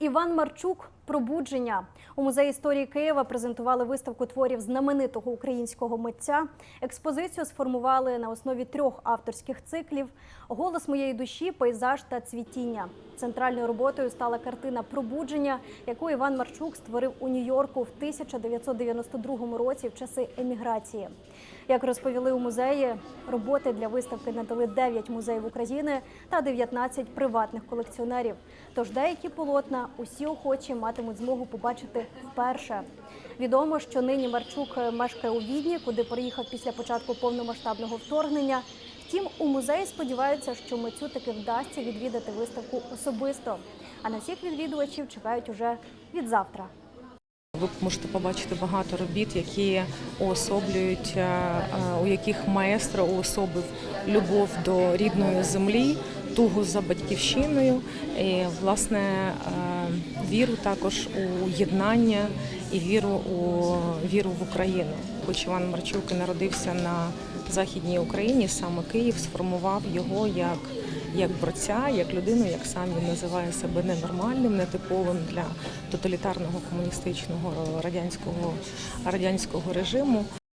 Іван Марчук пробудження у музеї історії Києва презентували виставку творів знаменитого українського митця. Експозицію сформували на основі трьох авторських циклів: Голос моєї душі, пейзаж та цвітіння. Центральною роботою стала картина Пробудження, яку Іван Марчук створив у Нью-Йорку в 1992 році в часи еміграції. Як розповіли у музеї, роботи для виставки надали 9 музеїв України та 19 приватних колекціонерів. Тож деякі полотна усі охочі матимуть змогу побачити вперше. Відомо, що нині Марчук мешкає у Відні, куди приїхав після початку повномасштабного вторгнення. Втім, у музеї сподіваються, що митцю таки вдасться відвідати виставку особисто. А на всіх відвідувачів чекають уже від завтра. Ви можете побачити багато робіт, які уособлюють, е, е, у яких маестро уособив любов до рідної землі, тугу за батьківщиною, і власне е, віру також у єднання і віру у віру в Україну. Хоч Іван Марчук і народився на західній Україні, саме Київ сформував його як як борця, як людину, як сам він називає себе ненормальним, нетиповим для тоталітарного комуністичного радянського радянського режиму.